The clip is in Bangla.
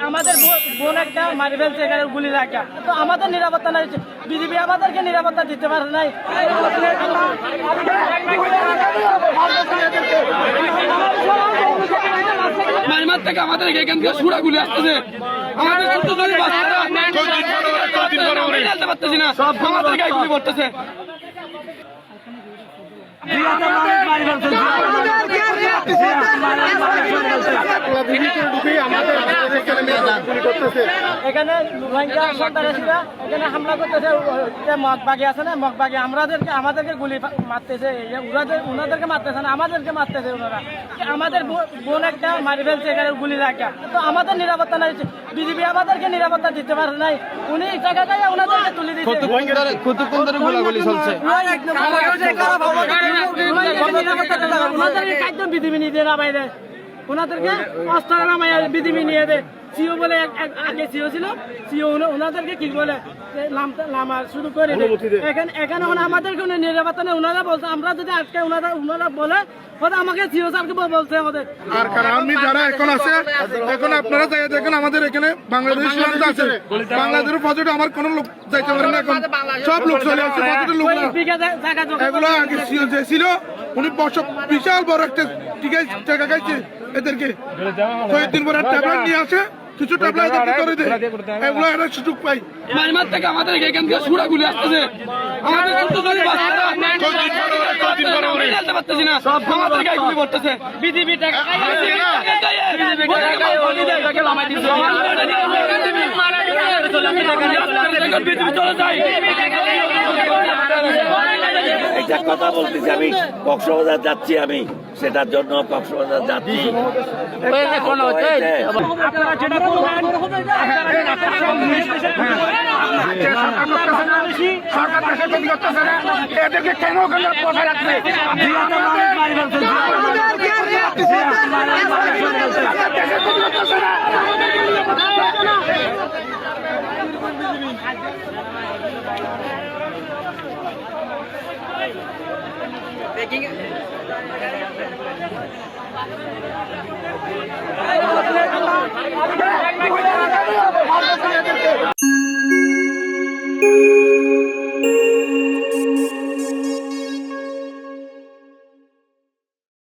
আমাদের বোন- একটা মারি ফেলছে এখানে গুলি রাখা তো আমাদের নিরাপত্তা নাই বিজেপি আমাদেরকে নিরাপত্তা দিতে পারে নাই। মাইমার থেকে আমাদের এখান থেকে সুরা গুলি আসতেছে। আমাদের ছোট ছোট বাচ্চারা পারতেছি না। আমাদের গায়ে গুলি পড়তেছে। এখানে সন্ত্রাসীরা এখানে হামলা করতেছে যে আছে না মগবাগি আমাদেরকে আমাদেরকে গুলি মারতেছে। ওনাদেরকে মারতেছে না আমাদেরকে মারতেছে ওনারা। আমাদের বোন একটা মারি ফেলছে এখানে গুলি রাখা। তো আমাদের নিরাপত্তা নাই বিজেপি আমাদেরকে নিরাপত্তা দিতে পারে নাই। উনি টাকা গায়ে ওনাদেরকে তুলে দিচ্ছে কতক্ষণ ধরে গোলাগুলি চলছে? দেয় না বাইরে ওনাদেরকে অস্ত্র নামাই বিধিবি নিয়ে দেয় সিও বলে আগে সিও ছিল সিও ওনাদেরকে কি বলে লামা শুরু করে দেয় এখানে এখানে আমাদের কোনো নিরাপত্তা নেই। ওনারা বলছে আমরা যদি আজকে ওনারা ওনারা বলে আমাকে সিও স্যারকে বলছে আমাদের। আর কারণ আমি যারা এখন আছে এখন আপনারা যাই দেখেন আমাদের এখানে বাংলাদেশ সীমান্ত আছে। বাংলাদেশের পর্যটন আমার কোনো লোক যাইতে পারে না। এখন সব লোক চলে আসছে পর্যটন লোক না। বিঘা জা- জায়গা জমি এগুলো আগে ছিল যে ছিল উনি বছর বিশাল বড় একটা টিকা টাকা খাইছে এদেরকে। কয়েকদিন পরে ট্যাবলেট নিয়ে আসে কিছু ট্যাবলেট করে দেয়। এগুলো একটা সুযোগ পাই মাইমার থেকে আমাদের এখান থেকে সুরা গুলি আসতেছে আমাদের না আমাদের গায়ে গুলি পড়তেছে বিধিবি টাকা চলে যায় একটা কথা বলতেছি আমি কক্সবাজার যাচ্ছি আমি সেটার জন্য কক্সবাজার যাচ্ছি হয়েছে। আপনারা যেটা করবেন সরকার দেশে Thank you.